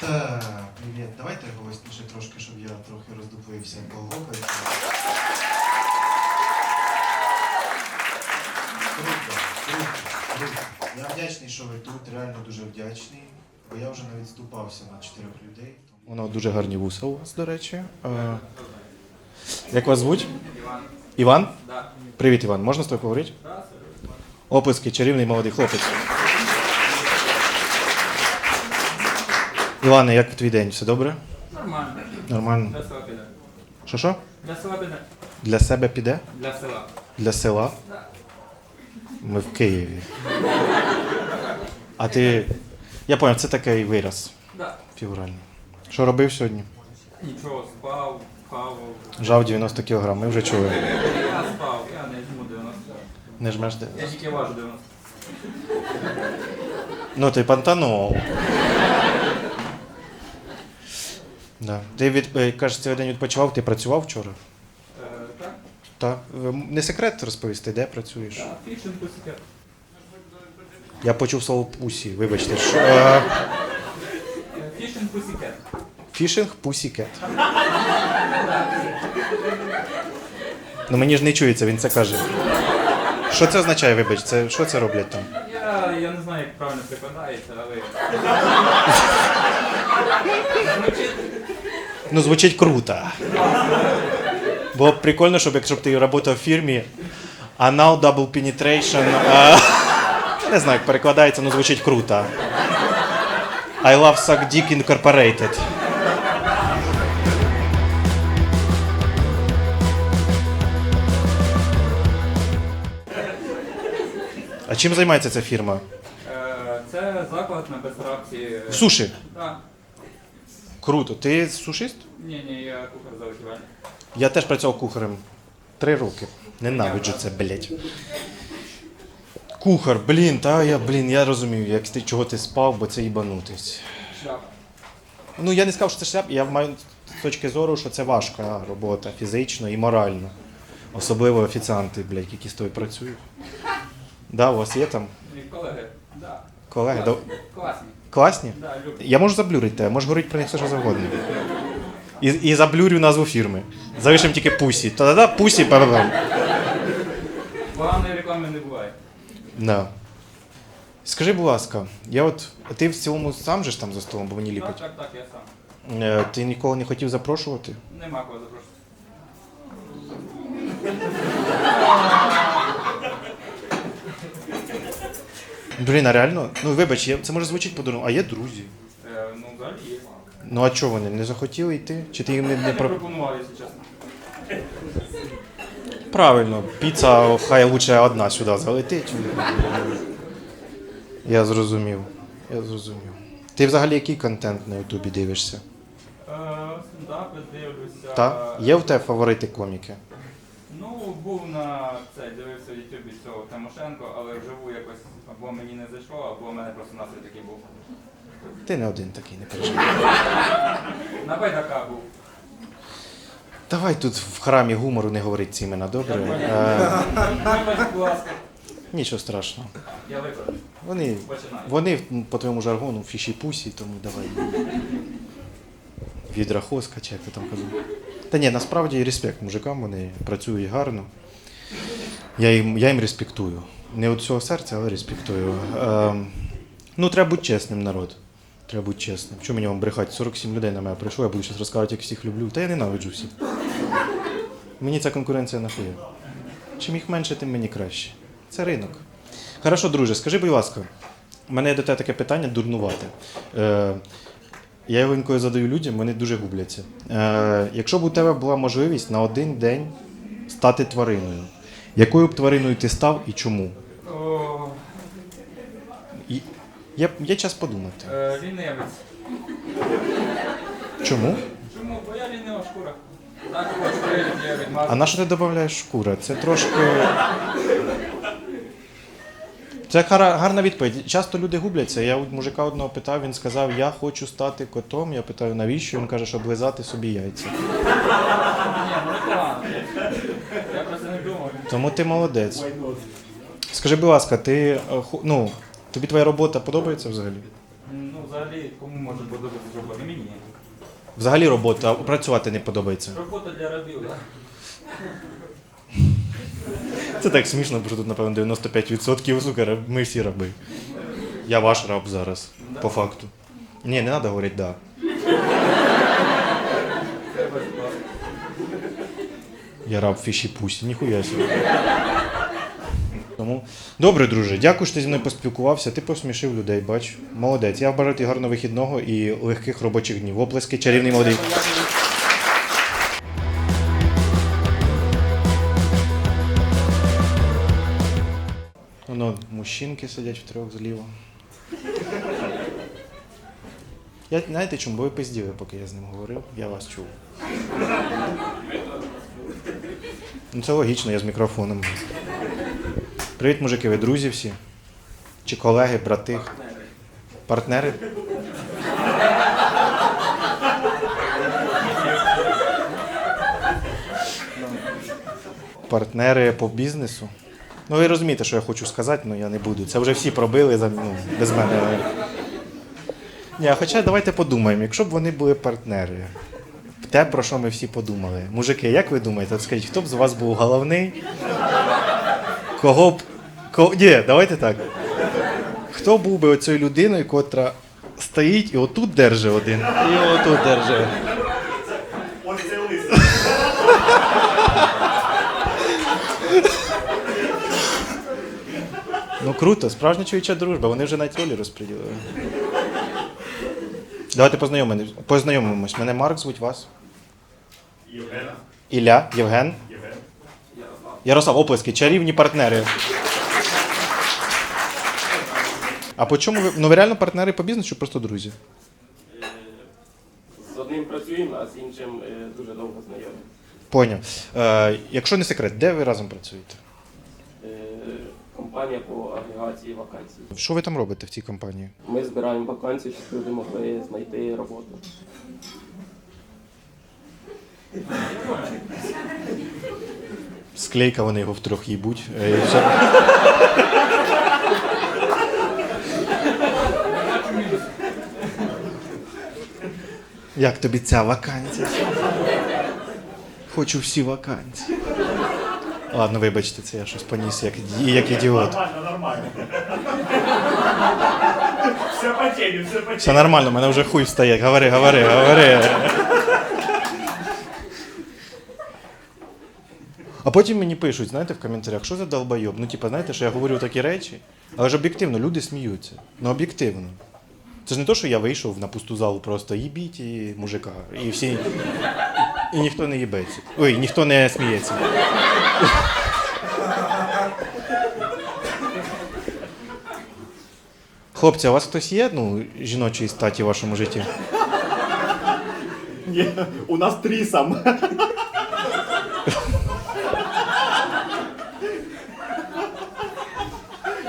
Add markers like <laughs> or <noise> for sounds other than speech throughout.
Так, привіт. Давайте когось трошки, щоб я трохи роздуплився погокаю. Круто, круто, круто. Я вдячний, що ви тут, реально дуже вдячний. Бо я вже навіть ступався на чотирьох людей. Воно дуже гарні вуса у вас, до речі. Е, Як вас звуть? Іван. Іван? Да. Привіт, Іван. Можна з тобою поговорити? Да, Оплески, чарівний молодий хлопець. Іване, як твій день? Все добре? Нормально. Нормально. Для села піде. Що що? Для села піде. Для себе піде? Для села. Для села? Да. Ми в Києві. А ти. Я поняв, це такий вираз Да. фігуральний. Що робив сьогодні? Нічого, спав, хавав. Жав 90 кг, ми вже чули. Я спав, я не жму 90. Не жмеш де. Я тільки важу 90. Ну, ти пантанув. Да. Ти від, е, кажеш, цілий день відпочивав, ти працював вчора? Е, так? Так. Е, Не секрет розповісти, де працюєш? Так, фішинг пусікет. Я почув слово пусі, вибачте. Що, е, Фішинг пусікет. фішинг пусікет. Ну мені ж не чується, він це каже. Що це означає, вибач, це, що це роблять там? Я, я не знаю, як правильно прикладається, але. Звучить <laughs> Ну, звучить круто. Було б прикольно, щоб якщо б ти працював в фірмі, anal double penetration. е, не знаю, як перекладається, але звучить круто. I love suck dick incorporated. А чим займається ця фірма? Е, Це заклад на Бессарабці. Суші. Так. Круто. Ти сушист? Ні, ні, я кухар залишівальний. Я теж працював кухарем. Три роки. Ненавиджу це, блять. Кухар, блін, та я, блін, я розумію, як ти чого ти спав, бо це їбанутись. Шляп. Ну я не сказав, що це шляп, я маю з точки зору, що це важка робота фізично і морально. Особливо офіціанти, блядь, які з тобою працюють. Да, у вас є там І колеги. Да. колеги? Да- Класні. Класні? Я можу заблюрити тебе, можу говорити про них все, що завгодно. І, і заблюрю назву фірми. Залишимо тільки пусі. Та-да-да, пусі, па-па-пам. Поганої реклами не буває. Да. Скажи, будь ласка, я от ти в цілому сам же ж там за столом, бо мені Так, ліпить. так, так, я сам. Е, Ти ніколи не хотів запрошувати? Нема кого запрошувати. <laughs> Блін, а реально? Ну вибач, я, це може звучить по-дурному, а є друзі. Е, ну, взагалі є. Ну а чого вони? Не захотіли йти? Чи ти їм не, не не про. пропонував, якщо чесно. Правильно, піца хай лучше одна сюди залетить. Я зрозумів. Я зрозумів. Ти взагалі який контент на Ютубі дивишся? Е, Стендапи дивлюся. Та? Є в тебе фаворити коміки? Був на цей, дивився в Ютубі цього Тимошенко, але вживу якось або мені не зайшло, або в мене просто настрій такий був. Ти не один такий, не переживай. На байдака був. Давай тут в храмі гумору не говорить ці імена, добре? Е, Вибач, будь ласка. нічого страшного. Я викладу. Вони, Починаю. вони по твоєму жаргону фіші пусі, тому давай. Відрахоска, чи як ти там казав. Та ні, насправді респект мужикам, вони працюють гарно. Я їм, я їм респектую. Не від всього серця, але респектую. Ем, ну, треба бути чесним, народ. Треба бути чесним. Чому мені вам брехати? 47 людей на мене прийшло, я буду зараз розказувати, як всіх люблю. Та я ненавиджу всіх. Мені ця конкуренція нахуя. Чим їх менше, тим мені краще. Це ринок. Хорошо, друже, скажи, будь ласка, у мене є до тебе таке питання дурнувате. Е, я його інколи задаю людям, вони дуже губляться. Е, якщо б у тебе була можливість на один день стати твариною, якою б твариною ти став і чому? І, є, є час подумати. е, лінивець. Чому? Чому? Бо я лінива шкура. Так, шкури я А на що ти додаєш шкура? Це трошки. Це гарна відповідь. Часто люди губляться. Я у мужика одного питав, він сказав, я хочу стати котом. Я питаю, навіщо? Він каже, щоб лизати собі яйця. Я про це не думав. Тому ти молодець. Скажи, будь ласка, ти е, ну, тобі твоя робота подобається взагалі? Ну, взагалі взагалі кому може подобатися робота? Мені. Взагалі робота, працювати не подобається. Робота для рабів, так? Це так смішно, бо тут, напевно, 95% сука, ми всі раби. Я ваш раб зараз, по факту. Ні, не треба говорити да. Я раб фіші пусі, ніхуя собі. Тому добре, друже, дякую, що ти зі мною поспілкувався. Ти посмішив людей, бач. Молодець. Я бажаю тобі гарного вихідного і легких робочих днів. Оплески, чарівний молодий. Мужчинки сидять втрьох зліва. Я знаєте чому? Бо ви пизділи, поки я з ним говорив. Я вас чув. Ну це логічно, я з мікрофоном. Привіт, мужики, ви друзі всі? Чи колеги, брати? Партнери? Партнери по бізнесу? Ну, ви розумієте, що я хочу сказати, але я не буду. Це вже всі пробили ну, без мене. Ні, хоча давайте подумаємо, якщо б вони були партнери, те, про що ми всі подумали. Мужики, як ви думаєте, от скажіть, хто б з вас був головний? Кого б. Ко... Ні, давайте так. Хто був би оцею людиною, котра стоїть і отут держить один, і отут держить. Ну круто, справжня чоловіча дружба, вони вже навіть ролі розподілили. Давайте познайомимось. познайомимось. Мене Марк звуть вас. Євгена. Ілля, Євген. Євген. Ярослав, оплески, чарівні партнери. А по чому ви. Ну ви реально партнери по бізнесу чи просто друзі? З одним працюємо, а з іншим е, дуже довго знайомі. Поняв. Е, якщо не секрет, де ви разом працюєте? Компанія по агрегації вакансій. Що ви там робите в цій компанії? Ми збираємо вакансії, щоб люди могли знайти роботу. Склейка, вони його втрьох їбуть. Е, і все. Як тобі ця вакансія? Хочу всі вакансії. Ладно, вибачте, це я щось поніс як, як ідіот. Нормально, нормально. Все по темі, все по Все нормально, у мене вже хуй встає. Говори, говори, говори. А потім мені пишуть, знаєте, в коментарях, що за долбойоб? Ну, типа, знаєте, що я говорю такі речі, але ж об'єктивно, люди сміються. Ну, об'єктивно. Це ж не то, що я вийшов на пусту залу просто їбіть і мужика. І всі. І ніхто не їбеться. Ой, ніхто не сміється. Хлопці, а у вас хтось є ну, жіночої статі в вашому житті? Ні, у нас трісом.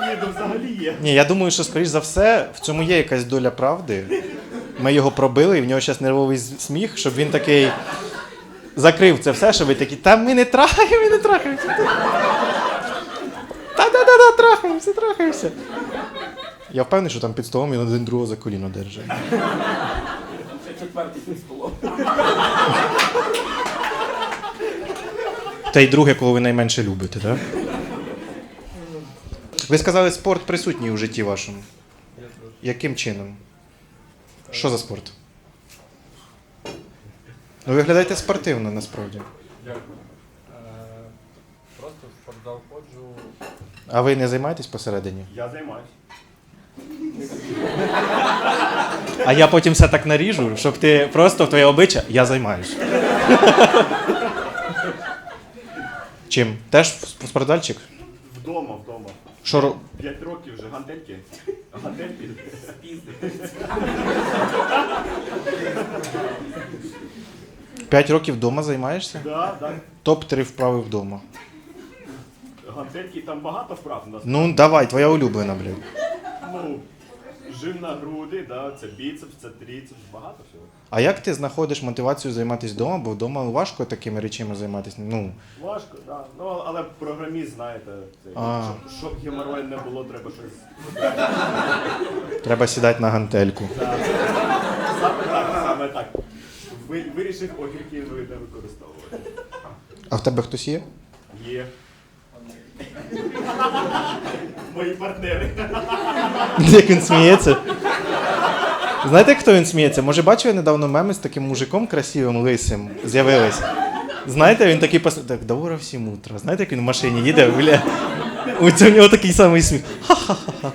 Ні, ну взагалі є. Ні, я думаю, що, скоріш за все, в цьому є якась доля правди. Ми його пробили, і в нього зараз нервовий з- сміх, щоб він такий закрив це все, щоб ви такі, та ми не трахаємо, ми не трахаємося. Та-да-да-да, трахаємося, трахаємося. Я впевнений, що там під столом він один другого за коліно держить. Ще четвертий під столом. Та й друге, кого ви найменше любите, так? Ви сказали, спорт присутній у житті вашому. Яким чином? Що за спорт? Ну, ви виглядаєте спортивно насправді. Дякую. Просто в спортзал ходжу. А ви не займаєтесь посередині? Я займаюсь. А я потім все так наріжу, щоб ти просто в твоє обличчя я займаюся. Чим? Теж спортзальчик? Вдома, вдома. Що ро- П'ять років вже гантельки. Гантельки. П'ять років вдома займаєшся? Да, да. Топ-3 вправи вдома. Гантельки там багато вправ у нас. Ну, давай, твоя улюблена, блядь. Ну, жим на груди, да, це біцепс, це тріцепс, багато всього. А як ти знаходиш мотивацію займатися вдома? Бо вдома важко такими речами займатися. Ну, Важко, так. Да. Ну, але програміст, знаєте, це, А. щоб, щоб геморрой не було, треба щось. треба сідати на гантельку. Саме так, саме так. Ви, вирішив огірки не використовувати. А в тебе хтось є? Є. Мої партнери. Як він сміється? Знаєте, хто він сміється? Може, бачив я недавно меми з таким мужиком красивим, лисим з'явились. Знаєте, він такий пос... Так, добре всім утро. Знаєте, як він в машині їде, бля. У нього такий самий сміх. Ха-ха-ха.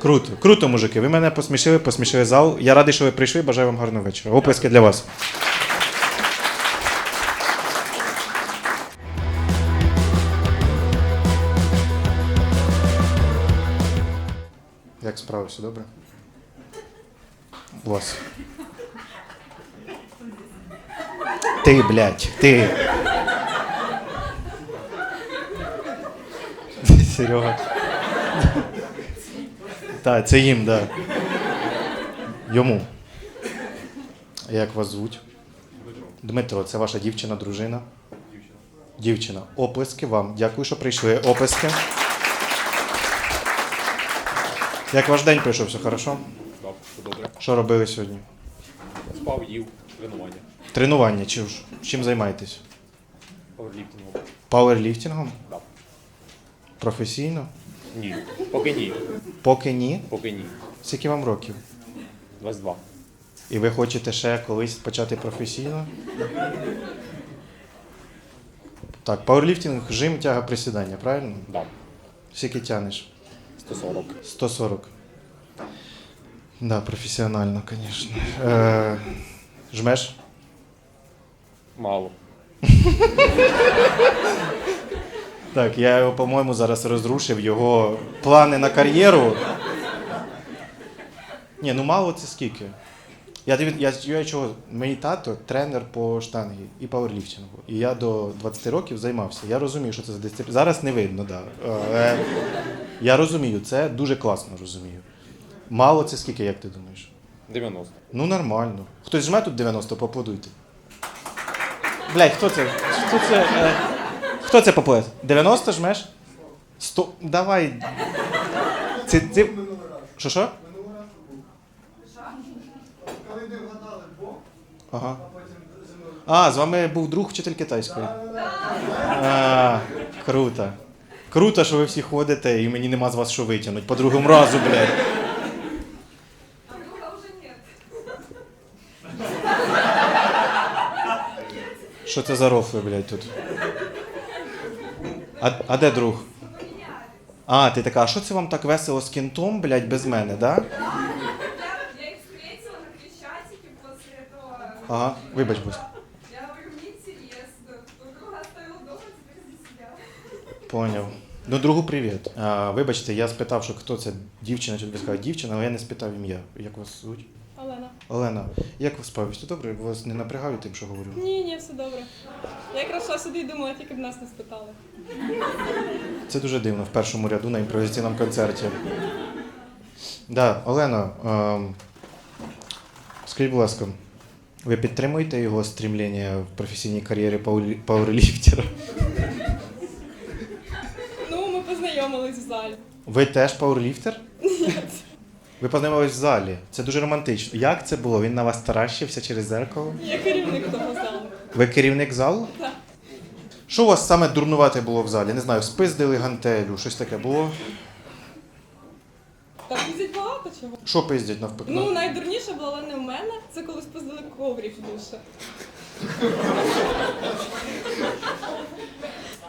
Круто, круто, мужики. Ви мене посмішили, посмішили зал. Я радий, що ви прийшли. Бажаю вам гарного вечора. Оплески для вас. Як справи, все добре? У вас. Ти, блядь, ти. Серега. Так, це їм, так. Да. Йому. Як вас звуть? Дмитро, це ваша дівчина, дружина? Дівчина. Дівчина. Оплески вам. Дякую, що прийшли. Оплески. Як ваш день пройшов, все хорошо? Так, все добре. Що робили сьогодні? Спав, їв, тренування. Тренування, чи ж- чим займаєтесь? Пауерліфтингом. Пауерліфтингом? Да. Професійно? Ні. Поки ні. Поки ні. Поки ні. Скільки вам років? 22. І ви хочете ще колись почати професійно? Так, пауерліфтинг, жим, тяга, присідання, правильно? Да. Скільки тянеш? 140. 140. Да, професіонально, звісно. Е, жмеш? Мало. <laughs> Так, я його, по-моєму, зараз розрушив його плани на кар'єру. Ні, ну мало це скільки. Я, я, я чого, мій тато тренер по штангі і пауерліфтингу. І я до 20 років займався. Я розумію, що це за дисципліна. Зараз не видно, так. Да. Я розумію, це дуже класно розумію. Мало це скільки, як ти думаєш? 90. Ну нормально. Хтось жме тут 90, поаплодуйте. Блять, хто це? Хто це? Хто це поплет? 90 жмеш? 100. Давай. Це, це... Що що? Ага. А, з вами був друг вчитель китайської. А, круто. Круто, що ви всі ходите і мені нема з вас що витягнути. По другому разу, блядь. Що це за рофли, блядь, тут? А, а де друг? А, ти така, а що це вам так весело з кінтом, блядь, без мене, да? Я, я их встретила на Крещатике после этого. Ага, вибач, будь. Я говорю, мне интересно. Друг друга оставила дома, теперь здесь сидят. Поняв. Ну, другу привіт. А, вибачте, я спитав, що хто це дівчина, чи сказав дівчина, але я не спитав ім'я. Як вас звуть? Олена. Олена, як ви справитесь? Все добре? Вас не напрягаю тим, що говорю? Ні, ні, все добре. Я якраз йшла сюди і думала, тільки б нас не спитали. Це дуже дивно в першому ряду на імпровізаційному концерті. Да, Олена, ем, скажіть, будь ласка, ви підтримуєте його стрімління в професійній кар'єрі паулі- пауерліфтера? Ну, ми познайомились в залі. Ви теж пауерліфтер? Ні. Ви познайомились в залі. Це дуже романтично. Як це було? Він на вас таращився через зеркало? Я керівник того залу. Ви керівник залу? Так. Що у вас саме дурнувате було в залі? Не знаю, спиздили гантелю, щось таке було. Та пиздять багато чого. Що пиздять навпаки? Ну, найдурніше було, але не в мене. Це коли спиздили коврів душі.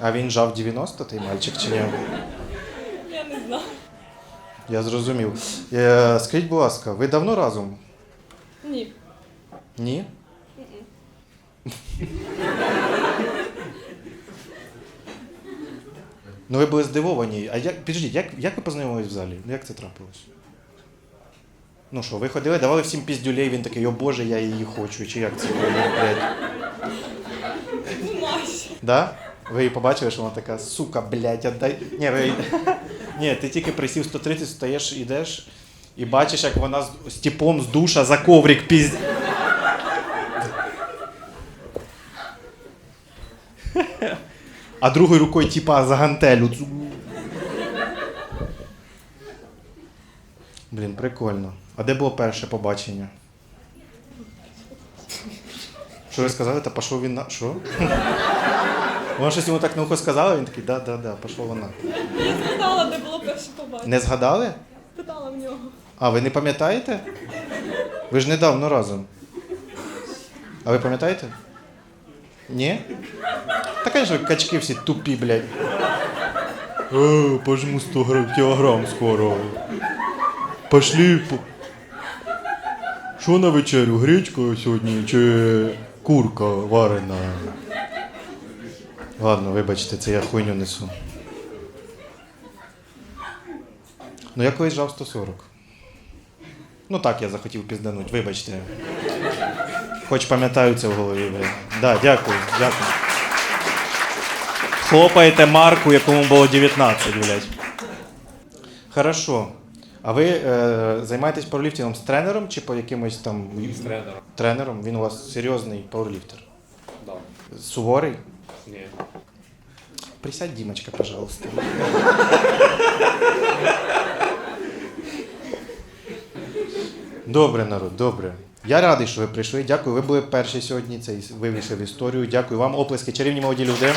А він жав 90 той мальчик чи ні? Я не знаю. Я зрозумів. Е, скажіть, будь ласка, ви давно разом? Ні. Ні? Ну ви були здивовані. А як, підождіть, як, як ви познайомились в залі? Ну як це трапилось? Ну що, ви ходили, давали всім піздюлей, він такий, о Боже, я її хочу, чи як це було, блядь? Да? Ви її побачили, що вона така, сука, блядь, отдай. Ні, ви... Ні, ти тільки присів 130, стаєш, ідеш, і бачиш, як вона з, з тіпом з душа за коврик піз... А другою рукою типа за гантелю. Блін, прикольно. А де було перше побачення? Що ви сказали? Та пішов він на. Що? Вона щось йому так на ухо сказала, він такий, да, да, да, пішов вона. Я спитала, де було перше побачення. Не згадали? Питала в нього. А, ви не пам'ятаєте? Ви ж недавно разом. А ви пам'ятаєте? Ні? Та, звісно, качки всі тупі, блядь. О, пожму 100 грам, кілограм скоро. Пошли. по- Що на вечерю? Гречка сьогодні чи курка варена? Ладно, вибачте, це я хуйню несу. Ну я колись жав 140. Ну так, я захотів піздануть, вибачте. Хоч пам'ятаю це в голові, блядь. Да, дякую, дякую. Хлопаєте марку, якому було 19, блядь. Хорошо. А ви е, займаєтесь пауерліфтингом з тренером чи по якимось там З тренером. тренером? Він у вас серйозний пауерліфтер. Да. Суворий? Ні. Присядь, Дімочка, пожалуйста. Добре, народ, добре. Я радий, що ви прийшли. Дякую. Ви були перші сьогодні. Цей вивішив історію. Дякую вам. Оплески, чарівні молоді люди.